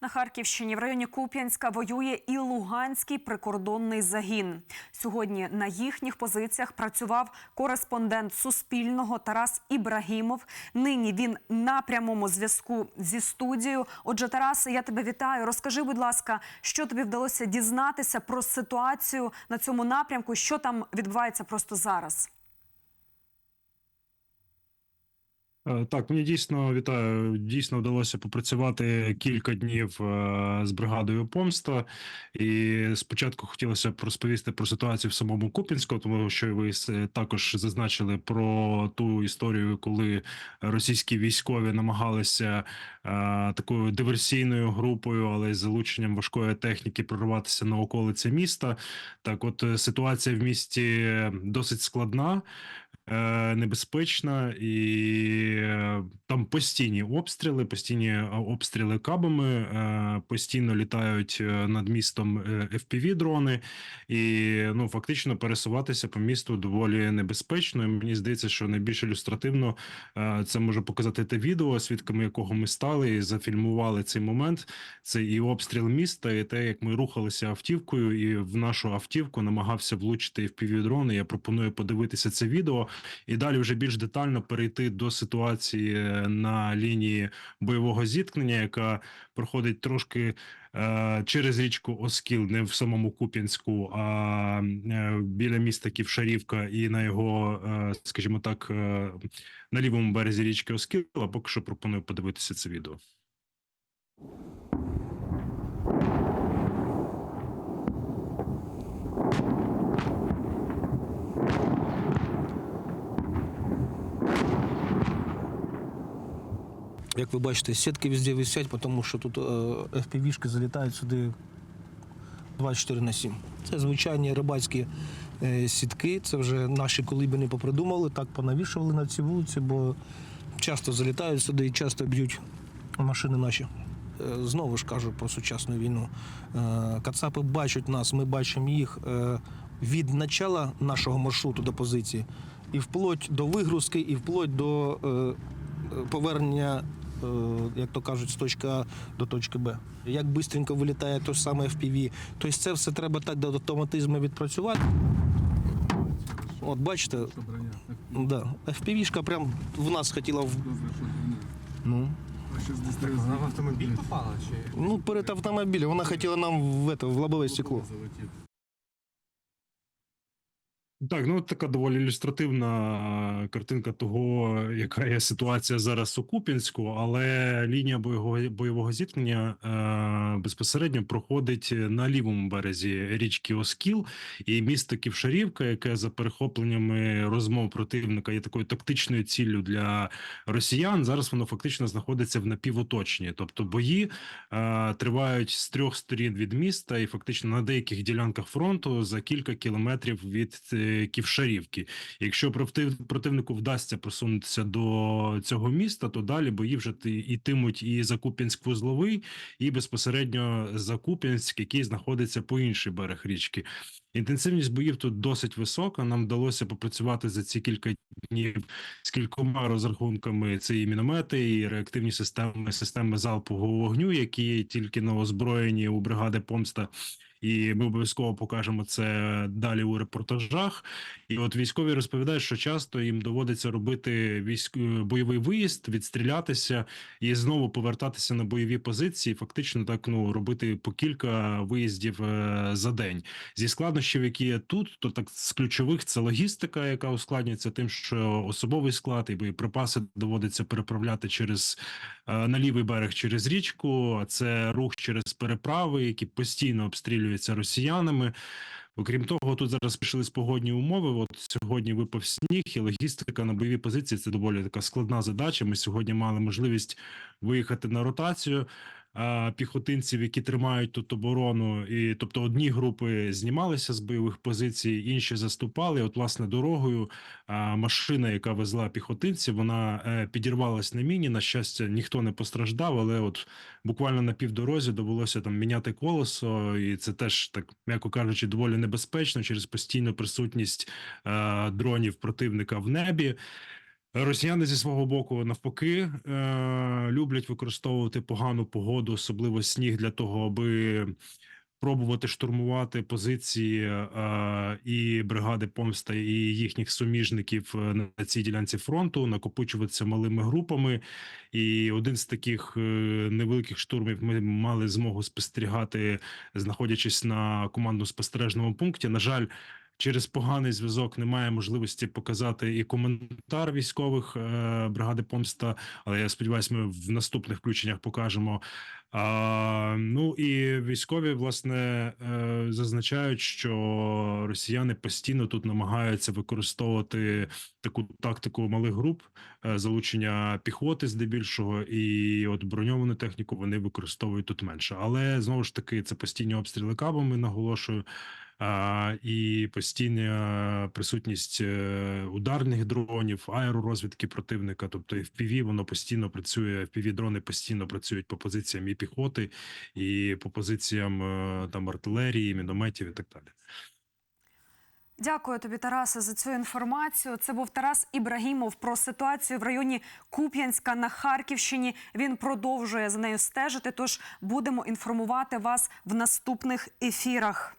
На Харківщині в районі Куп'янська воює і Луганський прикордонний загін. Сьогодні на їхніх позиціях працював кореспондент Суспільного Тарас Ібрагімов. Нині він на прямому зв'язку зі студією. Отже, Тарас, я тебе вітаю. Розкажи, будь ласка, що тобі вдалося дізнатися про ситуацію на цьому напрямку, що там відбувається просто зараз. Е, Так, мені дійсно вітаю. Дійсно вдалося попрацювати кілька днів е, з бригадою помста. І спочатку хотілося б розповісти про ситуацію в самому Купінську, тому що ви також зазначили про ту історію, коли російські військові намагалися е, такою диверсійною групою, але з залученням важкої техніки прорватися на околиці міста. Так, от е, ситуація в місті досить складна е, небезпечна, і е, там постійні обстріли, постійні е, обстріли кабами, постійно літають над містом е, FPV-дрони, і ну фактично пересуватися по місту доволі небезпечно. І мені здається, що найбільш ілюстративно е, це може показати те відео, свідками якого ми стали і зафільмували цей момент. Це і обстріл міста, і те, як ми рухалися автівкою, і в нашу автівку намагався влучити FPV-дрон. І Я пропоную подивитися це відео і далі вже більш детально перейти до ситуації е, на лінії бойового зіткнення, яка проходить трошки е, через річку Оскіл, не в самому Куп'янську, а е, біля міста Ківшарівка і на його, е, скажімо так, е, на лівому березі річки Оскіл. А поки що пропоную подивитися це відео. Як ви бачите, сітки везде висять, тому що тут е, FPV-шки залітають сюди 24 на 7. Це звичайні рибацькі е, сітки. Це вже наші колибини попридумали, так понавішували на ці вулиці, бо часто залітають сюди і часто б'ють машини наші. Е, Знову ж кажу про сучасну війну. Кацапи бачать нас, ми бачимо їх від начала нашого маршруту до позиції, і вплоть до вигрузки, і вплоть до повернення, як то кажуть, з точки А до точки Б. Як швидко вилітає те ж саме FPV. Тобто це все треба так до автоматизму відпрацювати. От бачите, да, FPV-шка прям в нас хотіла в. Ну, Вона в автомобіль попала чи ну, перед автомобілем. Вона хотіла нам в, это, в лобове стекло. Так, ну така доволі ілюстративна картинка того, яка є ситуація зараз у Куп'янську, але лінія бойового бойового зіткнення е, безпосередньо проходить на лівому березі річки Оскіл і місто Ківшарівка, яке за перехопленнями розмов противника є такою тактичною ціллю для росіян. Зараз воно фактично знаходиться в напівоточенні, тобто бої е, тривають з трьох сторін від міста, і фактично на деяких ділянках фронту за кілька кілометрів від е, Ківшарівки. Якщо против- противнику вдасться просунутися до цього міста, то далі бої вже ти- йтимуть і за Куп'янськ-Вузловий, і безпосередньо за Куп'янськ, який знаходиться по інший берег річки. Інтенсивність боїв тут досить висока. Нам вдалося попрацювати за ці кілька днів з кількома розрахунками. Це і міномети, і реактивні системи, системи залпового вогню, які тільки на озброєні у бригади помста. І ми обов'язково покажемо це далі у репортажах. І от військові розповідають, що часто їм доводиться робити військ... е, бойовий виїзд, відстрілятися і знову повертатися на бойові позиції. Фактично, так ну робити по кілька виїздів е, за день. Зі складнощів, які є тут, то так з ключових це логістика, яка ускладнюється тим, що особовий склад і боєприпаси доводиться переправляти через е, на лівий берег через річку. а Це рух через переправи, які постійно обстрілюються росіянами. Окрім того, тут зараз пішли погодні умови. От сьогодні випав сніг, і логістика на бойові позиції це доволі така складна задача. Ми сьогодні мали можливість виїхати на ротацію. Піхотинців, які тримають тут оборону, і тобто одні групи знімалися з бойових позицій, інші заступали. От, власне, дорогою машина, яка везла піхотинців, вона е, підірвалась на міні. На щастя, ніхто не постраждав, але от буквально на півдорозі довелося там міняти колесо, і це теж так, м'яко кажучи, доволі небезпечно через постійну присутність дронів противника в небі. Росіяни зі свого боку навпаки е, люблять використовувати погану погоду, особливо сніг, для того, аби пробувати штурмувати позиції е, і бригади помста, і їхніх суміжників е, на цій ділянці фронту, накопичуватися малими групами. І один з таких невеликих штурмів ми мали змогу спостерігати, знаходячись на командно-спостережному пункті. На жаль. Через поганий зв'язок немає можливості показати і коментар військових е, бригади помста. Але я сподіваюся, ми в наступних включеннях покажемо. А, ну і військові власне е, зазначають, що росіяни постійно тут намагаються використовувати таку тактику малих груп, е, залучення піхоти здебільшого, і от броньовану техніку вони використовують тут менше. Але знову ж таки, це постійні обстріли кабами, наголошую. І постійна присутність е, ударних дронів, аеророзвідки противника, тобто FPV, воно постійно працює. FPV дрони постійно працюють по позиціям і піхоти, і по позиціям е, там артилерії, мінометів і так далі. Дякую тобі, Тарасе, за цю інформацію. Це був Тарас Ібрагімов про ситуацію в районі Куп'янська на Харківщині. Він продовжує за нею стежити. Тож будемо інформувати вас в наступних ефірах.